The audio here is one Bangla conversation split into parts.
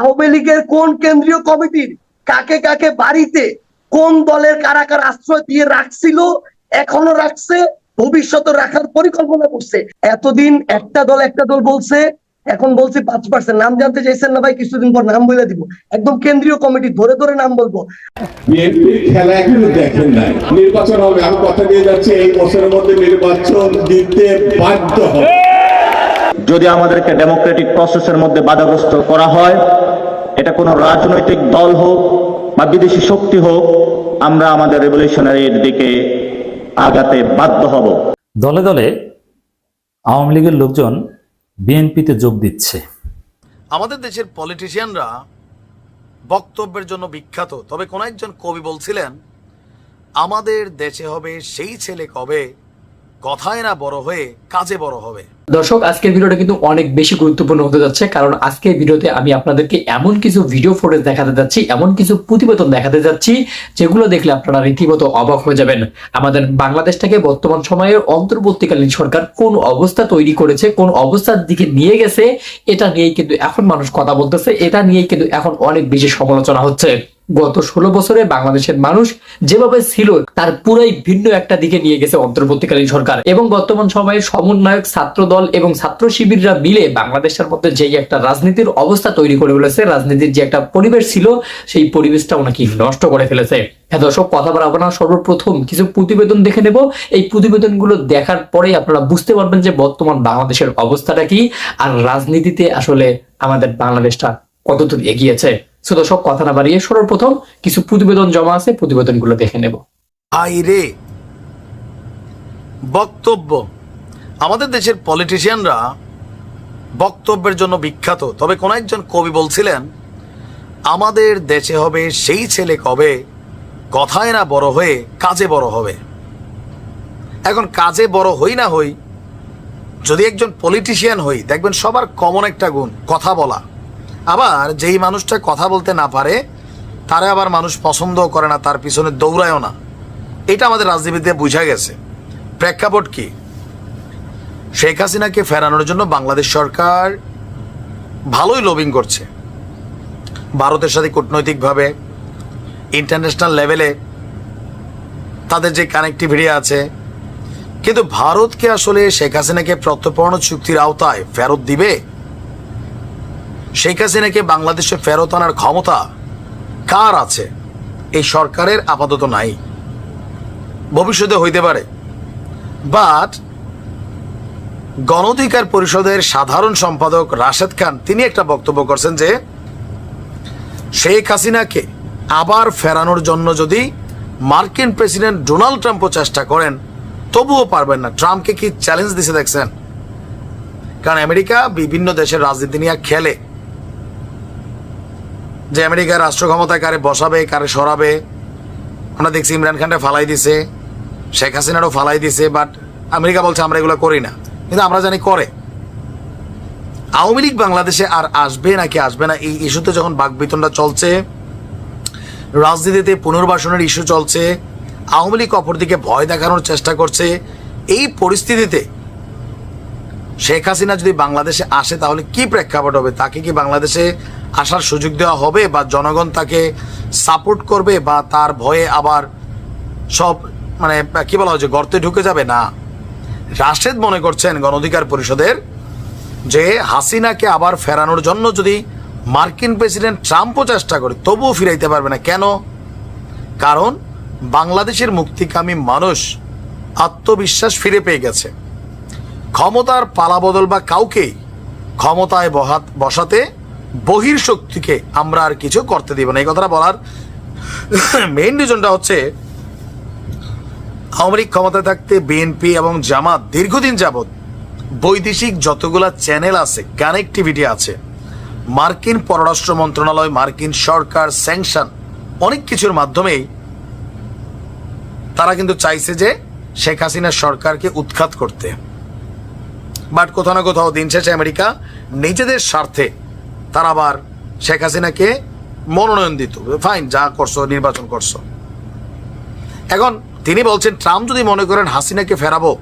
আওয়ামী লীগের কোন কেন্দ্রীয় কমিটির কাকে কাকে বাড়িতে কোন দলের কারা কারা আশ্রয় দিয়ে রাখছিল, এখনও রাখছে, ভবিষ্যতে রাখার পরিকল্পনা করছে। এতদিন একটা দল একটা দল বলছে, এখন বলছি পাঁচ পার্সেন্ট নাম জানতে চাইছেন না ভাই, কিছুদিন পর নাম বলে দিব। একদম কেন্দ্রীয় কমিটি, ধরে ধরে নাম বলব। খেলা এখনও দেখেন নাই। নির্বাচন হবে, আমি কথা দিয়ে যাচ্ছি, এই বছরের মধ্যে নির্বাচন দিতে বাধ্য হবে। যদি আমাদেরকে ডেমোক্রেটিক প্রসেসের মধ্যে বাধাগ্রস্ত করা হয় এটা কোনো রাজনৈতিক দল হোক বা বিদেশি শক্তি হোক আমরা আমাদের রেভলিউশনারির দিকে আগাতে বাধ্য হব। দলে দলে আওয়ামী লীগের লোকজন বিএনপিতে যোগ দিচ্ছে। আমাদের দেশের পলিটিশিয়ানরা বক্তব্যের জন্য বিখ্যাত। তবে কোন একজন কবি বলছিলেন আমাদের দেশে হবে সেই ছেলে কবে? কথায় না বড় হয়ে কাজে বড় হবে। দর্শক, আজকের ভিডিওটা কিন্তু অনেক বেশি গুরুত্বপূর্ণ হতে যাচ্ছে, কারণ আজকের ভিডিওতে আমি আপনাদেরকে এমন কিছু ভিডিও ফুটেজ দেখাতে যাচ্ছি, এমন কিছু প্রতিবেদন দেখাতে যাচ্ছি, যেগুলো দেখলে আপনারা রীতিমতো অবাক হয়ে যাবেন। আমাদের বাংলাদেশটাকে বর্তমান সময়ের অন্তর্বর্তীকালীন সরকার কোন অবস্থা তৈরি করেছে, কোন অবস্থার দিকে নিয়ে গেছে, এটা নিয়েই কিন্তু এখন মানুষ কথা বলতেছে, এটা নিয়েই কিন্তু এখন অনেক বেশি সমালোচনা হচ্ছে। গত ষোলো বছরে বাংলাদেশের মানুষ যেভাবে ছিল, তার পুরাই ভিন্ন একটা দিকে নিয়ে গেছে অন্তর্বর্তীকালীন সরকার। এবং বর্তমান সময়ে সমন্বয়ক ছাত্র দল এবং ছাত্র শিবিররা মিলে বাংলাদেশের মধ্যে যেই একটা রাজনীতির অবস্থা তৈরি করে ফেলেছে রাজনীতির যে একটা পরিবেশ ছিল, সেই পরিবেশটা ওনাকে নষ্ট করে ফেলেছে। হ্যাঁ দর্শক, কথা বাড়াবো না, সর্বপ্রথম কিছু প্রতিবেদন দেখে নেব। এই প্রতিবেদনগুলো দেখার পরেই আপনারা বুঝতে পারবেন যে বর্তমান বাংলাদেশের অবস্থাটা কি, আর রাজনীতিতে আসলে আমাদের বাংলাদেশটা কতদূর এগিয়েছে। সো দর্শক কথা না বাড়িয়ে সর্বপ্রথম কিছু প্রতিবেদন জমা আছে, প্রতিবেদনগুলো দেখে নেব। আইরে। বক্তব্য। আমাদের দেশের পলিটিশিয়ানরা বক্তব্যের জন্য বিখ্যাত। তবে কোন একজন কবি বলছিলেন, আমাদের দেশে হবে সেই ছেলে কবে? কথায় না বড় হয়ে কাজে বড় হবে। এখন কাজে বড় হই না হই, যদি একজন পলিটিশিয়ান হই, দেখবেন সবার কমন একটা গুণ, কথা বলা। আবার যেই মানুষটা কথা বলতে না পারে, তারা আবার মানুষ পছন্দও করে না, তার পিছনে দৌড়ায়ও না। এটা আমাদের রাজনীতিতে বুঝা গেছে। প্রেক্ষাপট কি? শেখ হাসিনাকে ফেরানোর জন্য বাংলাদেশ সরকার ভালোই লবিং করছে। ভারতের সাথে কূটনৈতিকভাবে ইন্টারন্যাশনাল লেভেলে তাদের যে কানেক্টিভিটি আছে। কিন্তু ভারতকে আসলে শেখ হাসিনাকে প্রত্যর্পণ চুক্তির আওতায় ফেরত দিবে? শেখ হাসিনাকে বাংলাদেশে ফেরত আনার ক্ষমতা কার আছে? এই সরকারের আপাতত নাই। ভবিষ্যতে হইতে পারে। বাট গণঅধিকার পরিষদের সাধারণ সম্পাদক রাশেদ খান, তিনি একটা বক্তব্য করছেন যে, শেখ হাসিনাকে আবার ফেরানোর জন্য যদি মার্কিন প্রেসিডেন্ট ডোনাল্ড ট্রাম্পও চেষ্টা করেন, তবুও পারবেন না। ট্রাম্পকে কি চ্যালেঞ্জ দিছে দেখছেন? কারণ আমেরিকা বিভিন্ন দেশের রাজনীতি নিয়ে খেলে। যে আমেরিকার রাষ্ট্র ক্ষমতায় কারে বসাবে, কারে সরাবে, আমরা দেখছি ইমরান খানটা ফালাই দিছে, শেখ হাসিনারও ফালাই দিছে বাট আমেরিকা বলছে আমরা এগুলো করি না। কিন্তু আমরা জানি করে। আওয়ামী লীগ বাংলাদেশে আর আসবে নাকি আসবে না, এই ইস্যুতে যখন বাকবিতণ্ডা চলছে, রাজনীতিতে পুনর্বাসনের ইস্যু চলছে, আওয়ামী লীগ অপরদিকে ভয় দেখানোর চেষ্টা করছে, এই পরিস্থিতিতে শেখ হাসিনা যদি বাংলাদেশে আসে, তাহলে কি প্রেক্ষাপট হবে? তাকে কি বাংলাদেশে আসার সুযোগ দেওয়া হবে বা জনগণ তাকে সাপোর্ট করবে বা তার ভয়ে আবার সব মানে কি বলা হচ্ছে গর্তে ঢুকে যাবে? না। রাশেদ মনে করছেন গণঅধিকার পরিষদের যে হাসিনাকে আবার ফেরানোর জন্য যদি মার্কিন প্রেসিডেন্ট ট্রাম্পও চেষ্টা করে, তবুও ফিরাইতে পারবে না। কেন? কারণ বাংলাদেশের মুক্তিকামী মানুষ আত্মবিশ্বাস ফিরে পেয়ে গেছে। ক্ষমতার পালাবদল বা কাউকেই ক্ষমতায় বহাত, বসাতে বহির শক্তিকে আমরা আর কিছু করতে দিব না। এই কথাটা বলার মেইন রিজনটা হচ্ছে, আওয়ামী লীগ ক্ষমতায় থাকতে বিএনপি এবং জামাত দীর্ঘদিন যাবৎ বৈদেশিক যতগুলা চ্যানেল আছে কানেক্টিভিটি আছে, মার্কিন পররাষ্ট্র মন্ত্রণালয়, মার্কিন সরকার স্যাংশন অনেক কিছুর মাধ্যমেই তারা কিন্তু চাইছে যে শেখ হাসিনার সরকারকে উৎখাত করতে। বাট কোথাও না কোথাও দিন শেষে আমেরিকা নিজেদের স্বার্থে তারা আবার শেখ হাসিনাকে মনোনয়ন দিত। ফাইন যা করছ, নির্বাচন করছ। এখন তিনি বলছেন, ট্রাম্প যদি মনে করেন হাসিনাকে ফেরাবো,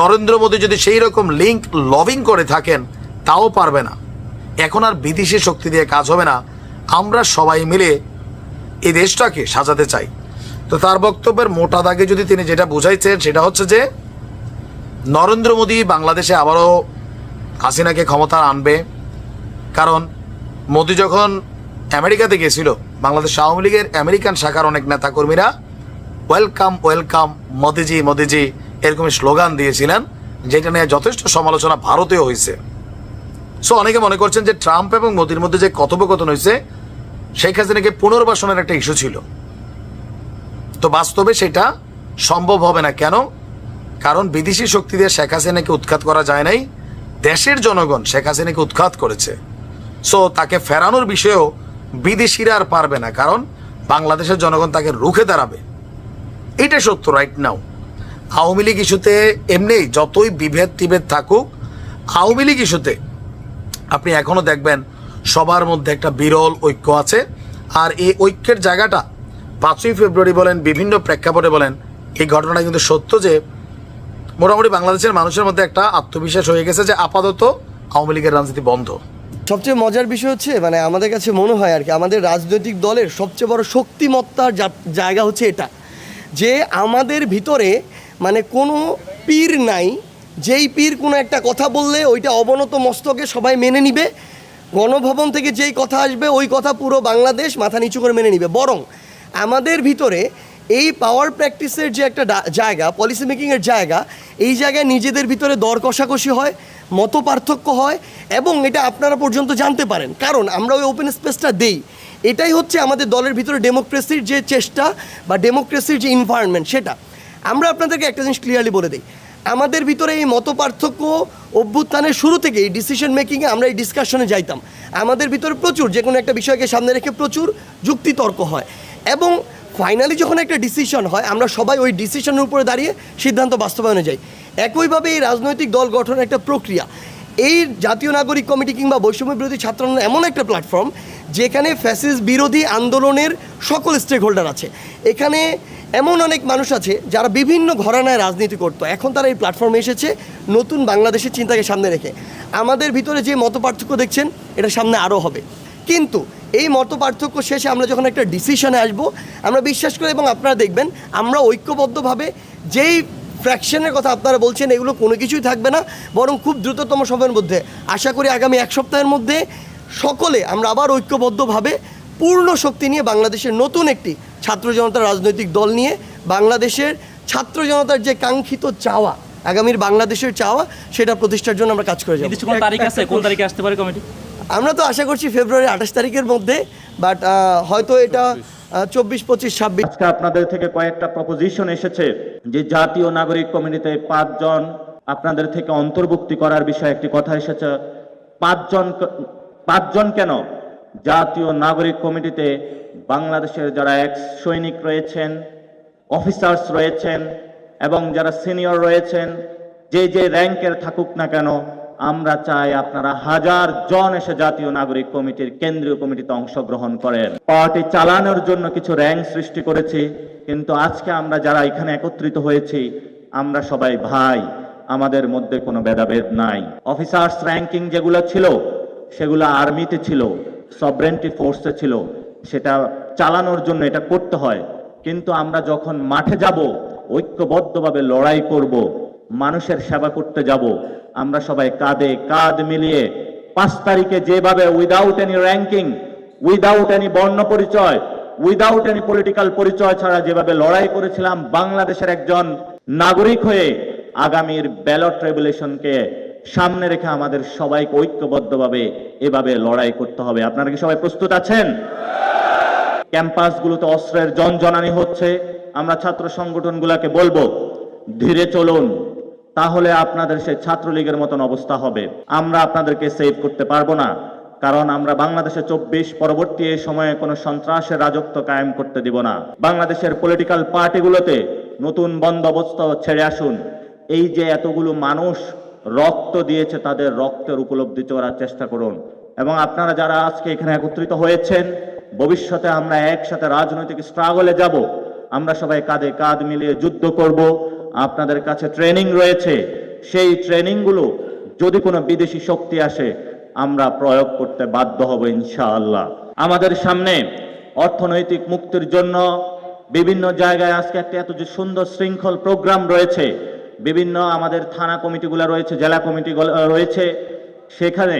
নরেন্দ্র মোদী যদি সেই রকম লিঙ্ক লবিং করে থাকেন, তাও পারবে না। এখন আর বিদেশি শক্তি দিয়ে কাজ হবে না। আমরা সবাই মিলে এই দেশটাকে সাজাতে চাই। তো তার বক্তব্যের মোটা দাগে যদি তিনি যেটা বুঝাইছেন, সেটা হচ্ছে যে, নরেন্দ্র মোদী বাংলাদেশে আবারও হাসিনাকে ক্ষমতা আনবে। কারণ মোদী যখন আমেরিকাতে গেছিল বাংলাদেশ আওয়ামী লীগের আমেরিকান শাখার অনেক নেতাকর্মীরা ওয়েলকাম ওয়েলকাম, মোদিজি মোদিজি এরকম স্লোগান দিয়েছিলেন, যেটা নিয়ে যথেষ্ট সমালোচনা ভারতেও হয়েছে। সো অনেকে মনে করছেন যে ট্রাম্প এবং মোদির মধ্যে যে কথোপকথন হয়েছে, শেখ হাসিনাকে পুনর্বাসনের একটা ইস্যু ছিল। তো বাস্তবে সেটা সম্ভব হবে না কেন? কারণ বিদেশি শক্তি দিয়ে শেখ হাসিনাকে উৎখাত করা যায় নাই, দেশের জনগণ শেখ হাসিনাকে উৎখাত করেছে। সো তাকে ফেরানোর বিষয়েও বিদেশিরা আর পারবে না, কারণ বাংলাদেশের জনগণ তাকে রুখে দাঁড়াবে। এটা সত্য রাইট নাও আওয়ামী লীগ ইস্যুতে এমনি যতই বিভেদ টিভেদ থাকুক, আওয়ামী লীগ ইস্যুতে আপনি এখনও দেখবেন সবার মধ্যে একটা বিরল ঐক্য আছে। আর এই ঐক্যের জায়গাটা পাঁচই ফেব্রুয়ারি বলেন, বিভিন্ন প্রেক্ষাপটে বলেন, এই ঘটনাটা কিন্তু সত্য যে মোটামুটি বাংলাদেশের মানুষের মধ্যে একটা আত্মবিশ্বাস হয়ে গেছে যে আপাতত আওয়ামী লীগের রাজনীতি বন্ধ। সবচেয়ে মজার বিষয় হচ্ছে মানে আমাদের কাছে মনে হয় আর কি, আমাদের রাজনৈতিক দলের সবচেয়ে বড় শক্তিমত্তার জায়গা হচ্ছে এটা। যে আমাদের ভিতরে মানে কোনো পীর নাই, যেই পীর কোনো একটা কথা বললে ওইটা অবনত মস্তকে সবাই মেনে নিবে, গণভবন থেকে যেই কথা আসবে ওই কথা পুরো বাংলাদেশ মাথা নিচু করে মেনে নিবে। বরং আমাদের ভিতরে এই পাওয়ার প্র্যাকটিসের যে একটা জায়গা পলিসি মেকিংয়ের জায়গা, এই জায়গায় নিজেদের ভিতরে দর কষাকষি হয় মত পার্থক্য হয় এবং এটা আপনারা পর্যন্ত জানতে পারেন। কারণ আমরা ওই ওপেন স্পেসটা দেই। এটাই হচ্ছে আমাদের দলের ভিতরে ডেমোক্রেসির যে চেষ্টা বা ডেমোক্রেসির যে ইনভায়রনমেন্ট সেটা। আমরা আপনাদেরকে একটা জিনিস ক্লিয়ারলি বলে দিই। আমাদের ভিতরে এই মত পার্থক্য অভ্যুত্থানের শুরু থেকে এই ডিসিশন মেকিংয়ে আমরা এই ডিসকাশনে যাইতাম। আমাদের ভিতরে প্রচুর যে কোনো একটা বিষয়কে সামনে রেখে প্রচুর যুক্তিতর্ক হয়। এবং ফাইনালি যখন একটা ডিসিশন হয়, আমরা সবাই ওই ডিসিশনের উপরে দাঁড়িয়ে সিদ্ধান্ত বাস্তবায়নে যাই। একইভাবে এই রাজনৈতিক দল গঠনের একটা প্রক্রিয়া। এই জাতীয় নাগরিক কমিটি কিংবা বৈষম্য বিরোধী ছাত্র এমন একটা প্ল্যাটফর্ম যেখানে ফ্যাসিস বিরোধী আন্দোলনের সকল স্টেক হোল্ডার আছে। এখানে এমন অনেক মানুষ আছে, যারা বিভিন্ন ঘরানায় রাজনীতি করতো। এখন তারা এই প্ল্যাটফর্মে এসেছে, নতুন বাংলাদেশের চিন্তাকে সামনে রেখে। আমাদের ভিতরে যে মত পার্থক্য দেখছেন, এটা সামনে আরও হবে। কিন্তু এই মত পার্থক্য শেষে আমরা যখন একটা ডিসিশনে আসব, আমরা বিশ্বাস করি এবং আপনারা দেখবেন আমরা ঐক্যবদ্ধভাবে যেই ফ্র্যাকশনের কথা আপনারা বলছেন, এগুলো কোনো কিছুই থাকবে না, বরং খুব দ্রুততম সময়ের মধ্যে। আশা করি আগামী এক সপ্তাহের মধ্যে সকলে আমরা আবার ঐক্যবদ্ধভাবে পূর্ণ শক্তি নিয়ে বাংলাদেশের নতুন একটি ছাত্র জনতার রাজনৈতিক দল নিয়ে বাংলাদেশের ছাত্র জনতার যে কাঙ্ক্ষিত চাওয়া, আগামীর বাংলাদেশের চাওয়া, সেটা প্রতিষ্ঠার জন্য আমরা কাজ করে যাব। তারিখ আছে? কোন তারিখে আসতে পারে কমিটি? আমরা তো আশা করছি ফেব্রুয়ারি আঠাশ তারিখের মধ্যে বাট হয়তো এটা চব্বিশ, পঁচিশ, ছাব্বিশ। আপনাদের থেকে কয়েকটা প্রপোজিশন এসেছে যে জাতীয় নাগরিক কমিটিতে পাঁচজন আপনাদের থেকে অন্তর্ভুক্তি করার বিষয়ে একটি কথা এসেছে। পাঁচজন পাঁচজন কেন? জাতীয় নাগরিক কমিটিতে বাংলাদেশের যারা এক্স সৈনিক রয়েছেন অফিসার্স রয়েছেন, এবং যারা সিনিয়র রয়েছেন, যে যে র্যাঙ্কের থাকুক না কেন আমরা চাই আপনারা হাজার জন এসে জাতীয় নাগরিক কমিটির কেন্দ্রীয় কমিটিতে অংশগ্রহণ করেন। পার্টি চালানোর জন্য কিছু র্যাঙ্ক সৃষ্টি করেছি, কিন্তু আজকে আমরা যারা এখানে একত্রিত হয়েছি, আমরা সবাই ভাই, আমাদের মধ্যে কোনো ভেদাভেদ নাই। অফিসার্স র্যাঙ্কিং যেগুলো ছিল, সেগুলো আর্মিতে ছিল, সবরেন্টি ফোর্সে ছিল, সেটা চালানোর জন্য এটা করতে হয়। কিন্তু আমরা যখন মাঠে যাব, ঐক্যবদ্ধভাবে লড়াই করব, মানুষের সেবা করতে যাব আমরা সবাই কাঁধে কাঁধ মিলিয়ে পাঁচ তারিখে যেভাবে without any ranking without any বর্ণ পরিচয় উইদাউট এনি পলিটিক্যাল পরিচয় ছাড়া যেভাবে লড়াই করেছিলাম, বাংলাদেশের একজন নাগরিক হয়ে আগামীর ব্যালট রেগুলেশনকে সামনে রেখে আমাদের সবাইকে ঐক্যবদ্ধভাবে এভাবে লড়াই করতে হবে। আপনারা কি সবাই প্রস্তুত আছেন? ক্যাম্পাসগুলোতে অস্ত্রের জনজনানি হচ্ছে। আমরা ছাত্র সংগঠনগুলোকে বলব, ধীরে চলুন। তাহলে আপনাদের সেই ছাত্রলীগের মতন অবস্থা হবে। আমরা আপনাদেরকে সেভ করতে পারব না। কারণ আমরা বাংলাদেশে চব্বিশ পরবর্তী এই সময়ে কোনো সন্ত্রাসের রাজত্ব কায়েম করতে দিব না। বাংলাদেশের পলিটিক্যাল পার্টিগুলোতে নতুন বন্দোবস্ত ছেড়ে আসুন। এই যে এতগুলো মানুষ রক্ত দিয়েছে তাদের রক্তের উপলব্ধি করার চেষ্টা করুন। এবং আপনারা যারা আজকে এখানে একত্রিত হয়েছেন, ভবিষ্যতে আমরা একসাথে রাজনৈতিক স্ট্রাগলে যাব। আমরা সবাই কাঁধে কাঁধ মিলিয়ে যুদ্ধ করব। আপনাদের কাছে ট্রেনিং রয়েছে। সেই ট্রেনিংগুলো যদি কোনো বিদেশি শক্তি আসে, আমরা প্রয়োগ করতে বাধ্য হব ইনশাআল্লাহ। আমাদের সামনে অর্থনৈতিক মুক্তির জন্য বিভিন্ন জায়গায় আজকে একটা এত যে সুন্দর শৃঙ্খল প্রোগ্রাম রয়েছে, বিভিন্ন আমাদের থানা কমিটিগুলো রয়েছে, জেলা কমিটিগুলো রয়েছে। সেখানে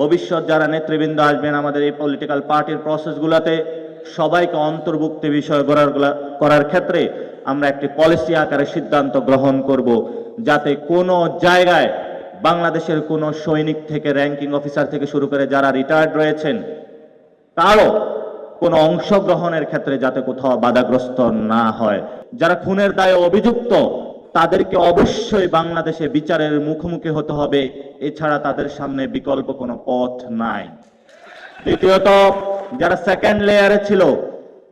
ভবিষ্যৎ যারা নেতৃবৃন্দ আসবেন আমাদের এই পলিটিক্যাল পার্টির প্রসেসগুলোতে সবাইকে অন্তর্ভুক্তি বিষয় করার করার ক্ষেত্রে আমরা একটি পলিসি আকারে সিদ্ধান্ত গ্রহণ করব যাতে কোনো জায়গায় বাংলাদেশের কোনো সৈনিক থেকে র্যাঙ্কিং অফিসার থেকে শুরু করে যারা রিটায়ার্ড রয়েছেন, তারও কোনো অংশগ্রহণের ক্ষেত্রে যাতে কোথাও বাধাগ্রস্ত না হয়। যারা খুনের দায়ে অভিযুক্ত, তাদেরকে অবশ্যই বাংলাদেশে বিচারের মুখোমুখি হতে হবে। এছাড়া তাদের সামনে বিকল্প কোনো পথ নাই। দ্বিতীয়ত, যারা সেকেন্ড লেয়ারে ছিল,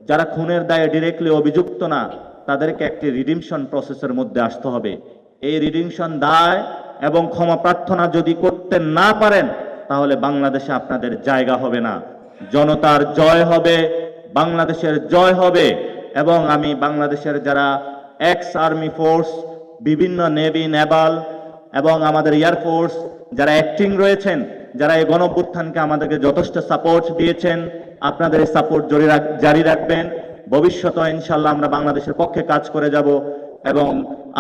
যারা খুনের দায়ে ডিরেক্টলি অভিযুক্ত না তাদেরকে একটি রিডিমশন প্রসেসের মধ্যে আসতে হবে। এই রিডিমশন দায় এবং ক্ষমা প্রার্থনা যদি করতে না পারেন, তাহলে বাংলাদেশে আপনাদের জায়গা হবে না। জনতার জয় হবে, বাংলাদেশের জয় হবে এবং আমি বাংলাদেশের যারা এক্স আর্মি ফোর্স বিভিন্ন নেভি নেভাল এবং আমাদের এয়ারফোর্স যারা অ্যাক্টিং রয়েছেন, যারা এই গণঅভ্যুত্থানকে আমাদেরকে যথেষ্ট সাপোর্ট দিয়েছেন, আপনাদের সাপোর্ট জারি রাখবেন। ভবিষ্যতে ইনশাল্লাহ আমরা বাংলাদেশের পক্ষে কাজ করে যাব এবং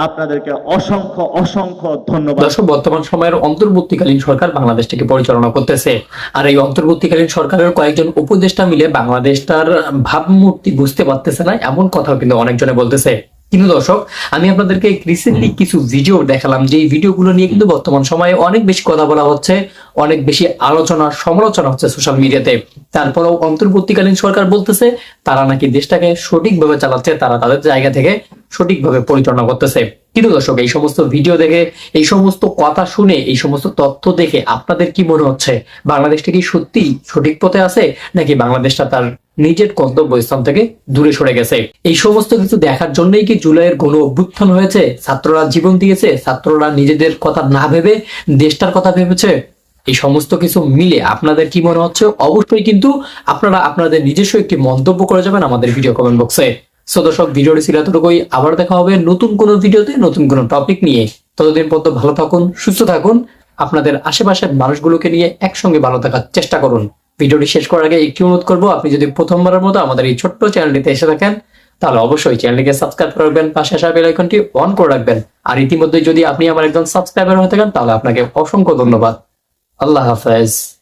আপনাদেরকে অসংখ্য অসংখ্য ধন্যবাদ। দর্শক, বর্তমান সময়ের অন্তর্বর্তীকালীন সরকার বাংলাদেশটাকে পরিচালনা করতেছে। আর এই অন্তর্বর্তীকালীন সরকারের কয়েকজন উপদেষ্টা মিলে বাংলাদেশটার ভাবমূর্তি বুঝতে পারতেছে না, এমন কথাও কিন্তু অনেকজনে বলতেছে। কিন্তু দর্শক আমি আপনাদেরকে রিসেন্টলি কিছু ভিডিও দেখালাম যে ভিডিওগুলো নিয়ে কিন্তু বর্তমান সময়ে অনেক বেশি কথা বলা হচ্ছে অনেক বেশি আলোচনা সমালোচনা হচ্ছে সোশ্যাল মিডিয়াতে তারপরেও অন্তর্বর্তীকালীন সরকার বলতেছে তারা নাকি দেশটাকে সঠিকভাবে চালাচ্ছে তারা তাদের জায়গা থেকে সঠিকভাবে পরিচালনা করতেছে। কিন্তু দর্শক এই সমস্ত ভিডিও দেখে এই সমস্ত কথা শুনে এই সমস্ত তথ্য দেখে আপনাদের কি মনে হচ্ছে? বাংলাদেশটা কি সত্যি সঠিক পথে আছে নাকি বাংলাদেশটা তার নিজের গন্তব্যস্থান থেকে দূরে সরে গেছে। এই সমস্ত কিছু দেখার জন্যই কি জুলাইয়ের গণ অভ্যুত্থান হয়েছে? ছাত্ররা জীবন দিয়েছে? ছাত্ররা নিজেদের কথা না ভেবে দেশটার কথা ভেবেছে? এই সমস্ত কিছু মিলে আপনাদের কি মনে হচ্ছে? অবশ্যই কিন্তু আপনারা আপনাদের নিজস্ব একটি মন্তব্য করে যাবেন আমাদের ভিডিও কমেন্ট বক্সে সো দর্শক, ভিডিওটি ছিল এতটুকুই। আবার দেখা হবে নতুন কোনো ভিডিওতে, নতুন কোনো টপিক নিয়ে। ততদিন পর্যন্ত ভালো থাকুন, সুস্থ থাকুন। আপনাদের আশেপাশের মানুষগুলোকে নিয়ে একসঙ্গে ভালো থাকার চেষ্টা করুন। ভিডিওটি শেষ করার আগে একটি অনুরোধ করব, আপনি যদি প্রথমবারের মতো আমাদের এই ছোট্ট চ্যানেলটিতে এসে থাকেন, তাহলে অবশ্যই চ্যানেলটিকে সাবস্ক্রাইব করে রাখবেন, পাশে আসা বেল আইকনটি অন করে রাখবেন। আর ইতিমধ্যে যদি আপনি আমার একজন সাবস্ক্রাইবার হয়ে থাকেন, তাহলে আপনাকে অসংখ্য ধন্যবাদ। আল্লাহ হাফেজ।